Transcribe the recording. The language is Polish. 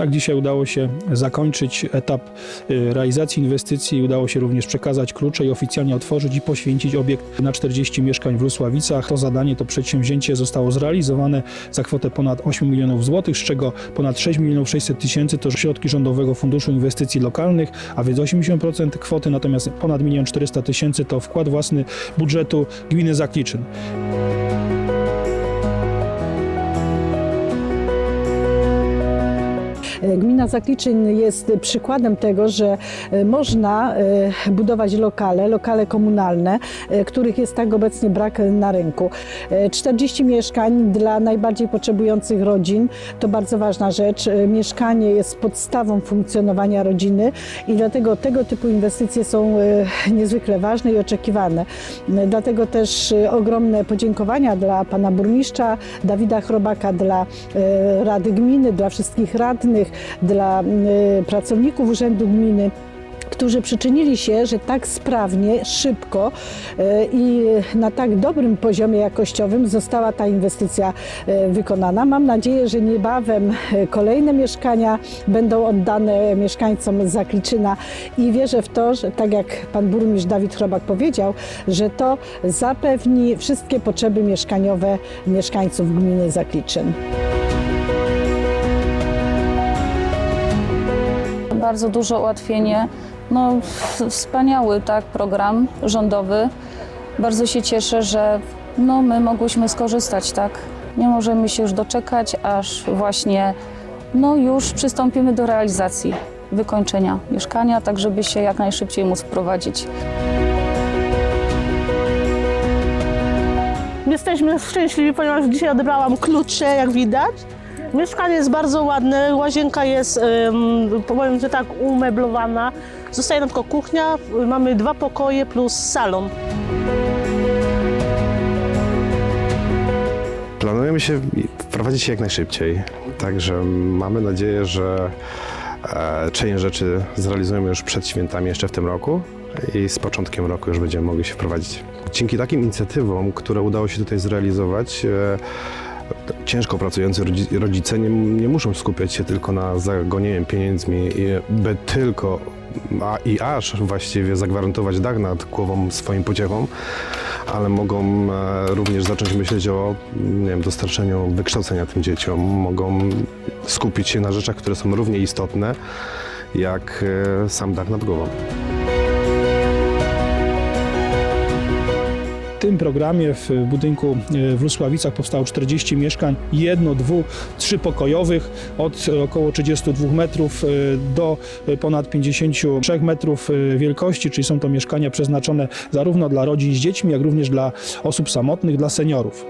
Tak, dzisiaj udało się zakończyć etap y, realizacji inwestycji. Udało się również przekazać klucze i oficjalnie otworzyć i poświęcić obiekt na 40 mieszkań w Lusławicach. To zadanie, to przedsięwzięcie zostało zrealizowane za kwotę ponad 8 milionów złotych, z czego ponad 6 milionów 600 tysięcy to środki Rządowego Funduszu Inwestycji Lokalnych, a więc 80% kwoty, natomiast ponad 1 400 tysięcy to wkład własny budżetu gminy Zakliczyn. euh, Gmina Zakliczyn jest przykładem tego, że e, można e, budować lokale, lokale komunalne, e, których jest tak obecnie brak na rynku. E, 40 mieszkań dla najbardziej potrzebujących rodzin to bardzo ważna rzecz. Mieszkanie jest podstawą funkcjonowania rodziny i dlatego tego typu inwestycje są niezwykle ważne i oczekiwane. Dlatego też ogromne podziękowania dla pana burmistrza Dawida Chrobaka, dla Rady Gminy, dla wszystkich radnych, dla e, pracowników Urzędu Gminy którzy przyczynili się, że tak sprawnie, szybko e, i na tak dobrym poziomie jakościowym została ta inwestycja e, wykonana. Mam nadzieję, że niebawem kolejne mieszkania będą oddane mieszkańcom Zakliczyna i wierzę w to, że tak jak pan burmistrz Dawid Chrobak powiedział, że to zapewni wszystkie potrzeby mieszkaniowe mieszkańców gminy Zakliczyn. Bardzo duże ułatwienie. No, wspaniały tak, program rządowy. Bardzo się cieszę, że no, my mogłyśmy skorzystać. Tak. Nie możemy się już doczekać, aż właśnie no, już przystąpimy do realizacji wykończenia mieszkania, tak żeby się jak najszybciej móc wprowadzić. Jesteśmy szczęśliwi, ponieważ dzisiaj odebrałam klucze, jak widać. Mieszkanie jest bardzo ładne, łazienka jest, em, powiem, że tak, umeblowana. Zostaje nam tylko kuchnia, mamy dwa pokoje plus salon. Planujemy się wprowadzić jak najszybciej, także mamy nadzieję, że e, część rzeczy zrealizujemy już przed świętami jeszcze w tym roku i z początkiem roku już będziemy mogli się wprowadzić. Dzięki takim inicjatywom, które udało się tutaj zrealizować, e, ciężko pracujący rodzi- rodzice nie, nie muszą skupiać się tylko na zagonieniu pieniędzmi, by tylko a, i aż właściwie zagwarantować dach nad głową swoim pociechom, ale mogą e, również zacząć myśleć o nie wiem, dostarczeniu wykształcenia tym dzieciom, mogą skupić się na rzeczach, które są równie istotne jak e, sam dach nad głową. Tym programie w budynku e, w Lusławicach powstało 40 mieszkań, jedno, dwu, trzypokojowych od około 32 metrów e, do e, ponad 53 metrów wielkości, czyli są to mieszkania przeznaczone zarówno dla rodzin z dziećmi, jak również dla osób samotnych, dla seniorów.